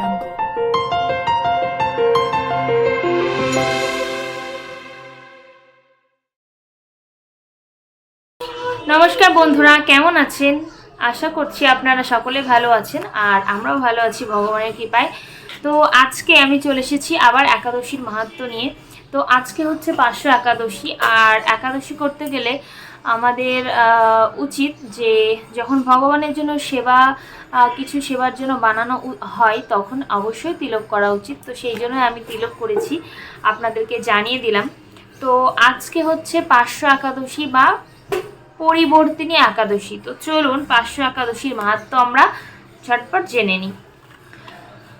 jungle. নমস্কার বন্ধুরা, কেমন আছেন? আশা করছি আপনারা সকলে ভালো আছেন আর আমরাও ভালো আছি ভগবানের কৃপায়। তো আজকে আমি চলে এসেছি আবার একাদশীর মাহাত্ম নিয়ে। তো আজকে হচ্ছে পাঁচশো একাদশী, আর একাদশী করতে গেলে আমাদের উচিত যে যখন ভগবানের জন্য সেবা কিছু সেবার জন্য বানানো হয়, তখন অবশ্যই তিলক করা উচিত। তো সেই জন্য আমি তিলক করেছি, আপনাদেরকে জানিয়ে দিলাম। তো আজকে হচ্ছে পাঁচশো একাদশী বা পরিবর্তিনী একাদশী। তো চলুন পাঁচশো একাদশীর মাহাত্ম আমরা ঝটপট জেনে নিই।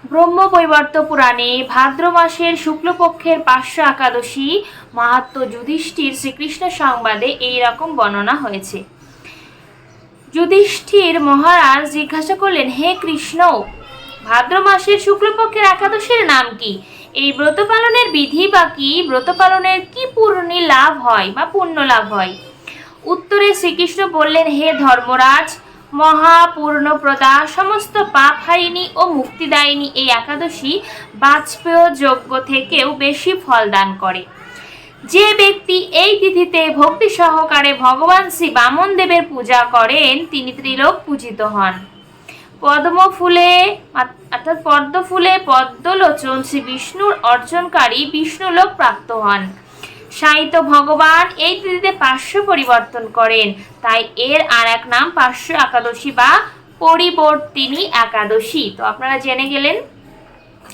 ব্রহ্ম বৈবর্ত পুরাণে ভাদ্র মাসের শুক্লপক্ষের পাঁচশো একাদশী মাহাত্ম যুধিষ্ঠির শ্রীকৃষ্ণ সংবাদে এই রকম বর্ণনা হয়েছে। যুধিষ্ঠির মহারাজ জিজ্ঞাসা করলেন, হে কৃষ্ণ, ভাদ্র মাসের শুক্লপক্ষের একাদশীর নাম কি? এই ব্রত পালনের বিধি বা কি? ব্রত পালনের কি পূর্ণি লাভ হয় বা পুণ্য লাভ হয়? উত্তরে শ্রীকৃষ্ণ বললেন, হে ধর্মরাজ মহাপূর্ণপ্রদা, সমস্ত পাপ হারিণী ও মুক্তিদায়িনী এই একাদশী বাজপেয় যজ্ঞ থেকেও বেশি ফল দান করে। যে ব্যক্তি এই তিথিতে ভক্তি সহকারে ভগবান শ্রী বামন দেবের পূজা করেন, তিনি ত্রিলোক পূজিত হন। পদ্ম ফুলে অর্থাৎ পদ্ম ফুলে পদ্মলোচন শ্রী বিষ্ণুর অর্জনকারী বিষ্ণুলোক প্রাপ্ত হন। সাহিত্য ভগবান এই তিথিতে পার্শ্ব পরিবর্তন করেন। তাই এর আর এক নাম পার্শ্ব একাদশী বা পরিবর্তিনী একাদশী। তো আপনারা জেনে গেলেন?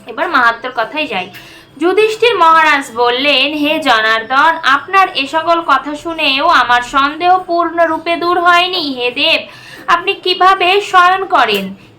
এবার মাহাত্মর কথাই যাই। যুধিষ্ঠির মহারাজ বললেন, হে জনার্দন, আপনার এ সকল কথা শুনেও আমার সন্দেহ পূর্ণরূপে দূর হয়নি। হে দেব, আপনি কীভাবে শয়ন করেন?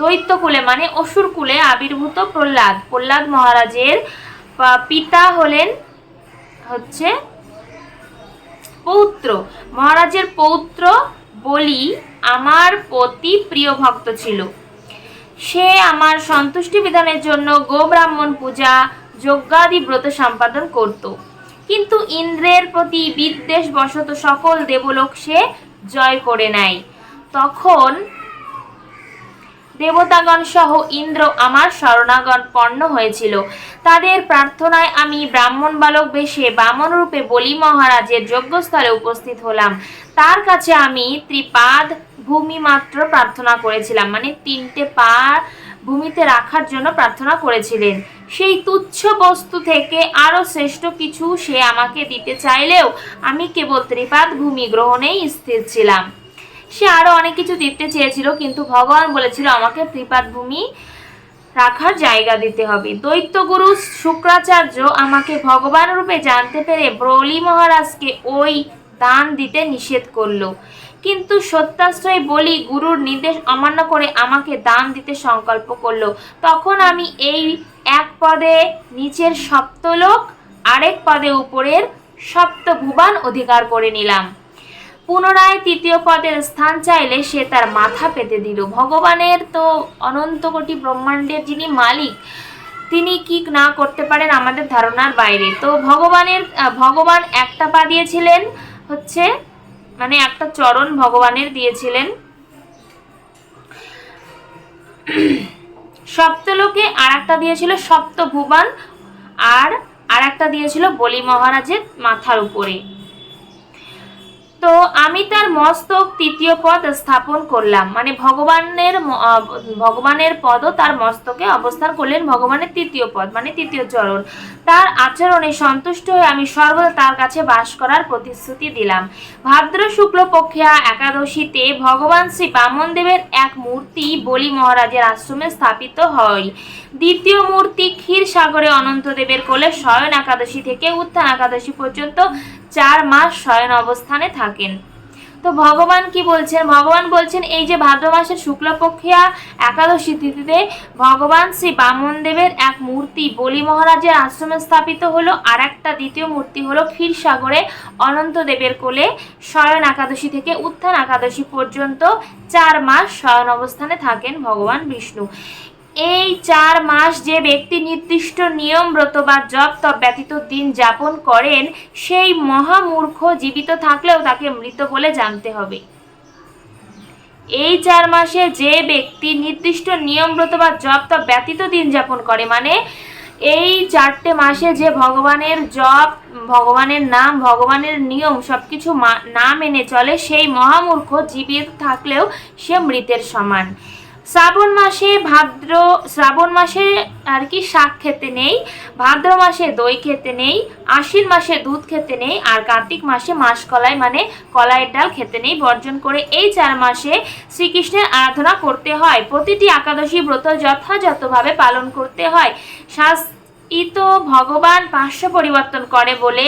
দৈত্যকুলে মানে অসুর কুলে আবির্ভূত প্রহ্লাদ। প্রহ্লাদ মহারাজের পিতা হলেন হচ্ছে পৌত্র। মহারাজের পৌত্র বলি আমার প্রতি প্রিয় ভক্ত ছিল। সে আমার সন্তুষ্টি বিধানের জন্য গোব্রাহ্মণ পূজা, যজ্ঞাদি ব্রত সম্পাদন করত। কিন্তু ইন্দ্রের প্রতি বিদ্বেষ বশত সকল দেবলোক সে জয় করে নেয় তখন দেবতাগণ সহ ইন্দ্র আমার শরণাগণ পণ্য হয়েছিল। তাদের প্রার্থনায় আমি ব্রাহ্মণ বালক বেশে বামন রূপে বলি মহারাজের যজ্ঞস্থলে উপস্থিত হলাম। তার কাছে আমি ত্রিপাদ ভূমি মাত্র প্রার্থনা করেছিলাম মানে তিনটে পা ভূমিতে রাখার জন্য প্রার্থনা করেছিলেন। সেই তুচ্ছ বস্তু থেকে আরও শ্রেষ্ঠ কিছু সে আমাকে দিতে চাইলেও আমি কেবল ত্রিপাদ ভূমি গ্রহণেই স্থির ছিলাম। সে আরও অনেক কিছু দিতে চেয়েছিল, কিন্তু ভগবান বলেছিল, আমাকে ত্রিপাদ ভূমি রাখার জায়গা দিতে হবে। দৈত্যগুরু শুক্রাচার্য আমাকে ভগবান রূপে জানতে পেরে ব্রলি মহারাজকে ওই দান দিতে নিষেধ করল। কিন্তু সত্যাশ্রয় বলি গুরুর নির্দেশ অমান্য করে আমাকে দান দিতে সংকল্প করল। তখন আমি এই এক পদে নিচের সপ্তলোক, আরেক পদে উপরের সপ্তভুবান অধিকার করে নিলাম। পুনরায় তৃতীয় পদের স্থান চাইলে সে তার মাথা পেতে দিল। ভগবানের তো অনন্ত কোটি ব্রহ্মাণ্ডের যিনি মালিক, তিনি কি না করতে পারেন আমাদের ধারণার বাইরে। তো ভগবানের ভগবান একটা পা দিয়েছিলেন, হচ্ছে মানে একটা চরণ ভগবানের দিয়েছিলেন। সপ্তলোকে আর একটা দিয়েছিল সপ্তভুবান, আর আর একটা দিয়েছিল বলি মহারাজের মাথার উপরে। তো আমি তার মস্তক তৃতীয় পদ স্থাপন করলাম। মানে ভগবানের ভগবানের পদও তার মস্তকে অবস্থান করলেন ভগবানের তৃতীয় পদ মানে তৃতীয় চরণ। তার আচরণে সন্তুষ্ট হয়ে আমি সর্বদা তার কাছে বাস করার প্রতিশ্রুতি দিলাম। ভাদ্র শুক্ল পক্ষিয়া একাদশীতে ভগবান শ্রী বামন দেবের এক মূর্তি বলি মহারাজের আশ্রমে স্থাপিত হয়। দ্বিতীয় মূর্তি ক্ষীর সাগরে অনন্তদেবের কোলে শয়ন একাদশী থেকে উত্থান একাদশী পর্যন্ত চার মাস শয়ন অবস্থানে থাকেন। তো ভগবান কি বলছেন? ভগবান বলছেন, এই যে ভাদ্র মাসের শুক্লপক্ষিয়া একাদশী তিথিতে ভগবান শ্রী বামন দেবের এক মূর্তি বলি মহারাজের আশ্রমে স্থাপিত হলো আর একটা দ্বিতীয় মূর্তি হলো ক্ষীরসাগরে অনন্ত দেবের কোলে শয়ন একাদশী থেকে উত্থান একাদশী পর্যন্ত চার মাস শয়ন অবস্থানে থাকেন ভগবান বিষ্ণু। এই চার মাস যে ব্যক্তি নির্দিষ্ট নিয়ম ব্রত বা জপ তপ ব্যতীত দিন যাপন করেন, সেই মহামূর্খ জীবিত থাকলেও তাকে মৃত বলে জানতে হবে। এই চার মাসে যে ব্যক্তি নির্দিষ্ট নিয়ম ব্রত বা জপ তপ ব্যতীত দিন যাপন করে মানে এই চারটে মাসে যে ভগবানের জপ, ভগবানের নাম, ভগবানের নিয়ম সব কিছু না মেনে চলে, সেই মহামূর্খ জীবিত থাকলেও সে মৃতের সমান। শ্রাবণ মাসে ভাদ্র, শ্রাবণ মাসে আর কি শাক খেতে নেই, ভাদ্র মাসে দই খেতে নেই, আশ্বিন মাসে দুধ খেতে নেই, আর কার্তিক মাসে মাস কলাই মানে কলাইয়ের ডাল খেতে নেই, বর্জন করে এই চার মাসে শ্রীকৃষ্ণের আরাধনা করতে হয়। প্রতিটি একাদশী ব্রত যথাযথভাবে পালন করতে হয়। শাস্ত্র ইত ভগবান পার্শ্ব পরিবর্তন করে বলে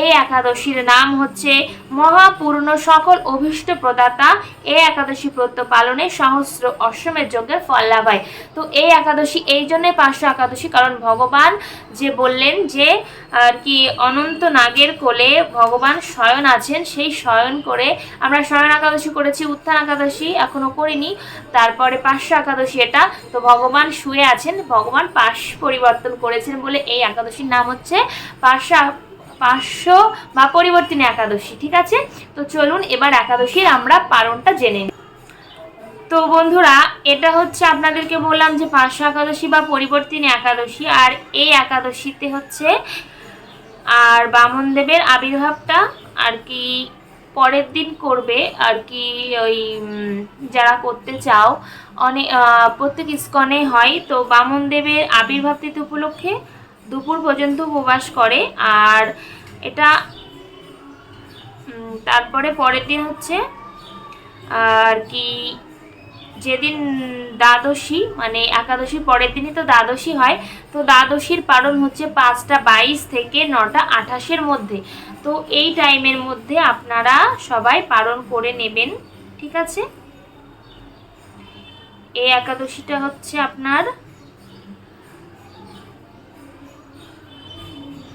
এই একাদশীর নাম হচ্ছে মহাপূর্ণ সকল অভীষ্ট প্রদাতা। এই একাদশী ব্রত পালনে সহস্র অশ্বমের যজ্ঞের ফল লাভ হয়। তো এই একাদশী এই জন্যে পার্শ্ব একাদশী, কারণ ভগবান যে বললেন যে, আর কি অনন্ত নাগের কোলে ভগবান শয়ন আছেন, সেই শয়ন করে আমরা শয়ন একাদশী করেছি, উত্থান একাদশী এখনও করিনি, তারপরে পার্শ্ব একাদশী এটা। তো ভগবান শুয়ে আছেন, ভগবান পাশ পরিবর্তন করেছেন বলে এই একাদশীর নাম হচ্ছে পার্শ্ব পার্শ্ব বা পরিবর্তিনী একাদশী, ঠিক আছে? তো চলুন এবার একাদশীর আমরা পালনটা জেনে নিই। তো বন্ধুরা, এটা হচ্ছে আপনাদেরকে বললাম যে পাঁচশো একাদশী বা পরিবর্তিনী একাদশী, আর এই একাদশীতে হচ্ছে আর বামন দেবের আবির্ভাবটা, আর কি পরের দিন করবে, আর কি ওই যারা করতে চাও অনেক প্রত্যেক ইস্কনে হয়। তো বামন দেবের আবির্ভাব উপলক্ষে দুপুর পর্যন্ত উপবাস করে আর এটা তারপরে পরের দিন হচ্ছে আর কি যেদিন দ্বাদশী মানে একাদশীর পরের দিনই তো দ্বাদশী হয়, তো দ্বাদশীর পালন হচ্ছে পাঁচটা বাইশ থেকে নটা আঠাশের মধ্যে। তো এই টাইমের মধ্যে আপনারা সবাই পালন করে নেবেন, ঠিক আছে? এই একাদশীটা হচ্ছে আপনার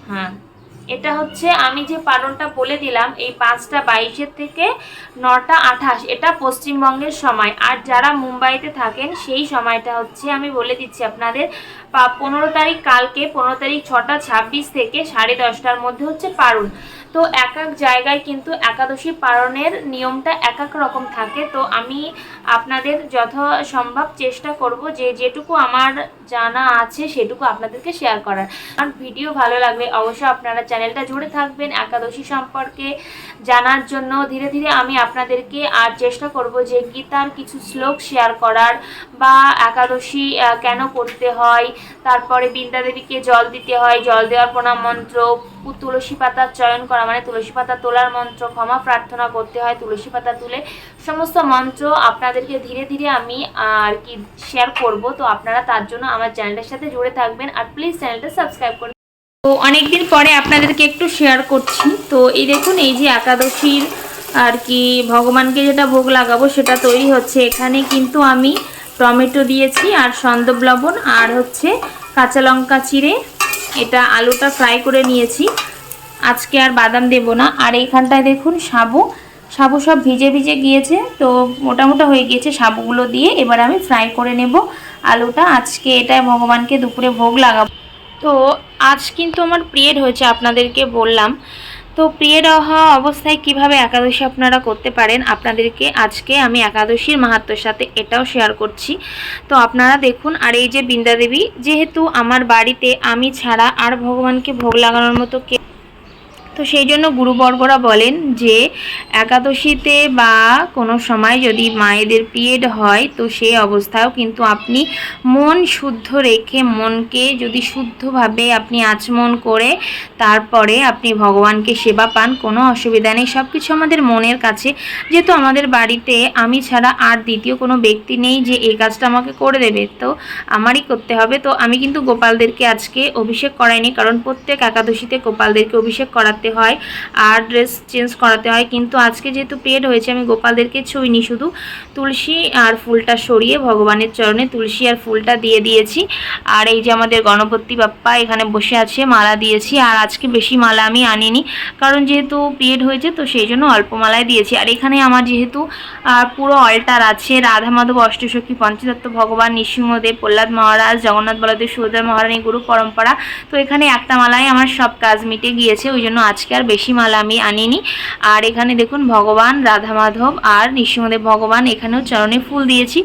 হ্যাঁ। এটা হচ্ছে আমি যে পালনটা বলে দিলাম, এই পাঁচটা বাইশের থেকে নটা আঠাশ, এটা পশ্চিমবঙ্গের সময়। আর যারা মুম্বাইতে থাকেন, সেই সময়টা হচ্ছে আমি বলে দিচ্ছি আপনাদের পনেরো তারিখ কালকে, পনেরো তারিখ ছটা ছাব্বিশ থেকে সাড়ে দশটার মধ্যে হচ্ছে পারুন তো এক এক জায়গায় কিন্তু একাদশী পালনের নিয়মটা এক এক রকম থাকে। তো আমি আপনাদের যথাসম্ভব চেষ্টা করব যে যেটুকু আমার জানা আছে সেটুকু আপনাদেরকে শেয়ার করার। আর ভিডিও ভালো লাগবে অবশ্যই আপনারা চ্যানেলটা জুড়ে থাকবেন একাদশী সম্পর্কে জানার জন্য। ধীরে ধীরে আমি আপনাদেরকে আর চেষ্টা করব যে গীতার কিছু শ্লোক শেয়ার করার বা একাদশী কেন করতে হয়, তারপরে বৃন্দা দেবীকে জল দিতে হয়, জল দেওয়ার প্রণাম মন্ত্র তুলসী পাতার চয়ন করা মানে তুলসী পাতা তোলার মন্ত্র, ক্ষমা প্রার্থনা করতে হয়, তুলসী পাতা তুলে সমস্ত মন্ত্র আপনাদেরকে ধীরে ধীরে আমি আর কি শেয়ার করব। তো আপনারা তার জন্য আমার চ্যানেলটার সাথে জুড়ে থাকবেন আর প্লিজ চ্যানেলটা সাবস্ক্রাইব করে তো অনেকদিন পরে আপনাদেরকে একটু শেয়ার করছি। তো এই দেখুন, এই যে একাদশীর, আর কি, ভগবানকে যেটা ভোগ লাগাবো সেটা তৈরি হচ্ছে। এখানে কিন্তু আমি টমেটো দিয়েছি আর সন্দব লবণ আর হচ্ছে কাঁচা লঙ্কা চিড়ে। এটা আলুটা ফ্রাই করে নিয়েছি। আজকে আর বাদাম দেব না। আর এইখানটায় দেখুন সাবু। সাবু সব ভিজে ভিজে গিয়েছে। তো মোটামোটা হয়ে গিয়েছে সাবুগুলো দিয়ে এবার আমি ফ্রাই করে নেব আলুটা। আজকে এটাই ভগবানকে দুপুরে ভোগ লাগাবো। তো আজ কিন্তু আমার প্রিয়েড হয়েছে, আপনাদেরকে বললাম। তো পিরিয়ড হওয়া অবস্থায় কীভাবে একাদশী আপনারা করতে পারেন? আপনাদেরকে আজকে আমি একাদশীর মাহাত্মর সাথে এটাও শেয়ার করছি। তো আপনারা দেখুন, আর এই যে বৃন্দাদেবী, যেহেতু আমার বাড়িতে আমি ছাড়া আর ভগবানকে ভোগ লাগানোর মতো কে তো সেই জন্য গুরুবর্গরা বলেন যে, একাদশীতে বা কোনো সময় যদি মায়েদের পিরিয়ড হয়, তো সেই অবস্থাও কিন্তু আপনি মন শুদ্ধ রেখে, মনকে যদি শুদ্ধভাবে আপনি আচমন করে, তারপরে আপনি ভগবানকে সেবা পান, কোনো অসুবিধা নেই। সব কিছু আমাদের মনের কাছে। যেহেতু আমাদের বাড়িতে আমি ছাড়া আর দ্বিতীয় কোনো ব্যক্তি নেই যে এই কাজটা আমাকে করে দেবে, তো আমারই করতে হবে। তো আমি কিন্তু গোপালদেরকে আজকে অভিষেক করাইনি, কারণ প্রত্যেক একাদশীতে গোপালদেরকে অভিষেক করাতে করাতে হয়, আর ড্রেস চেঞ্জ করাতে হয়। কিন্তু আজকে যেহেতু পিরিয়ড হয়েছে, আমি গোপালদেরকে ছুঁইনি শুধু। তুলসী আর ফুলটা সরিয়ে ভগবানের চরণে তুলসী আর ফুলটা দিয়ে দিয়েছি। আর এই যে আমাদের গণপতি বাপ্পা এখানে বসে আছে, মালা দিয়েছি। আর আজকে বেশি মালা আমি আনিনি, কারণ যেহেতু পিরিয়ড হয়েছে, তো সেই জন্য অল্প মালায় দিয়েছি। আর এখানে আমার যেহেতু পুরো অল্টার আছে, রাধা মাধব অষ্টসখী পঞ্চতত্ত্ব, ভগবান, নৃসিংহদেব, প্রহ্লাদ মহারাজ, জগন্নাথ, বলদেব, সুভদ্রা মহারানী, গুরু পরম্পরা। তো এখানে একটা মালায় আমার সব কাজ মিটে গিয়েছে, ওই জন্য আজকে আর বেশি মালা আমি আনিনি। আর এখানে দেখুন ভগবান রাধা মাধব আর নৃসিংহদেব ভগবান এখানেও চরণে ফুল দিয়েছি।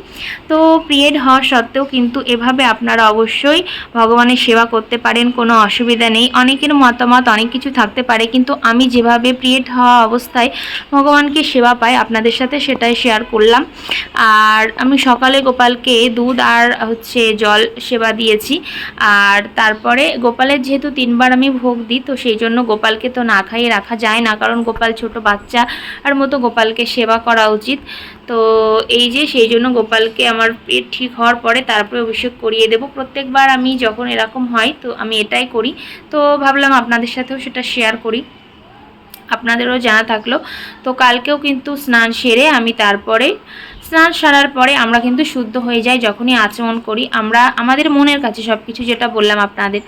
তো পিরিয়ড হওয়া সত্ত্বেও কিন্তু এভাবে আপনারা অবশ্যই ভগবানের সেবা করতে পারেন, কোনো অসুবিধা নেই। অনেকের মতামত অনেক কিছু থাকতে পারে, কিন্তু আমি যেভাবে পিরিয়ড হওয়া অবস্থায় ভগবানকে সেবা পাই, আপনাদের সাথে সেটাই শেয়ার করলাম। আর আমি সকালে গোপালকে দুধ আর হচ্ছে জল সেবা দিয়েছি। আর তারপরে গোপালের যেহেতু তিনবার আমি ভোগ দিই, তো সেই জন্য গোপালকে তো না খাইয়ে রাখা যায় না, কারণ গোপাল ছোট বাচ্চা আর মতো গোপালকে সেবা করা উচিত। তো এই যে সেই জন্য গোপালকে আমার পেট ঠিক হওয়ার পরে তারপরে অভিষেক করিয়ে দেব। প্রত্যেকবার আমি যখন এরকম হয়, তো আমি এটাই করি। তো ভাবলাম আপনাদের সাথেও সেটা শেয়ার করি। আপনাদেরও জানা থাকল। তো কালকেও কিন্তু স্নান সেরে আমি তারপরে, স্নান সারার পরে আমরা কিন্তু শুদ্ধ হয়ে যাই, যখনই আচমন করি। আমরা, আমাদের মনের কাছে সব কিছু যেটা বললাম আপনাদের।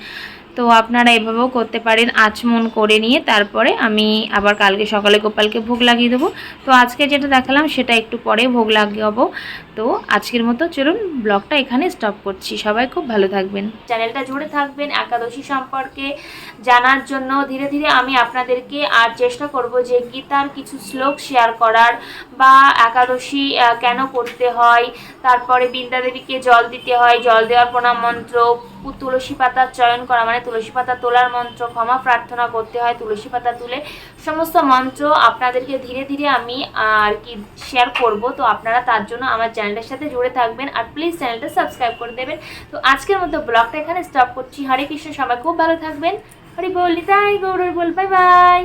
তো আপনারা এভাবেও করতে পারেন, আচমন করে নিয়ে তারপরে আমি আবার কালকে সকালে গোপালকে ভোগ লাগিয়ে দেবো। তো আজকে যেটা দেখালাম সেটা একটু পরে ভোগ লাগাবো তো আজকের মতো চলুন ব্লগটা এখানে স্টপ করছি। সবাই খুব ভালো থাকবেন। চ্যানেলটা জুড়ে থাকবেন একাদশী সম্পর্কে জানার জন্য। ধীরে ধীরে আমি আপনাদেরকে আর চেষ্টা করব যে গীতার কিছু শ্লোক শেয়ার করার বা একাদশী কেন করতে হয়, তারপরে বৃন্দা দেবীকে জল দিতে হয়, জল দেওয়ার প্রণাম মন্ত্র তুলসী পাতার চয়ন করা মানে তুলসী পাতা তোলার মন্ত্র, ক্ষমা প্রার্থনা করতে হয় তুলসী পাতা তুলে। সমস্ত মন্ত্র আপনাদেরকে ধীরে ধীরে আমি আর কি শেয়ার করব। তো আপনারা তার জন্য আমার চ্যানেলটার সাথে জুড়ে থাকবেন আর প্লিজ চ্যানেলটা সাবস্ক্রাইব করে দেবেন। তো আজকের মতো ব্লগটা এখানে স্টপ করছি। হরে কৃষ্ণ, সবাই খুব ভালো থাকবেন। হরি বল তাই গৌরব বল বাই বাই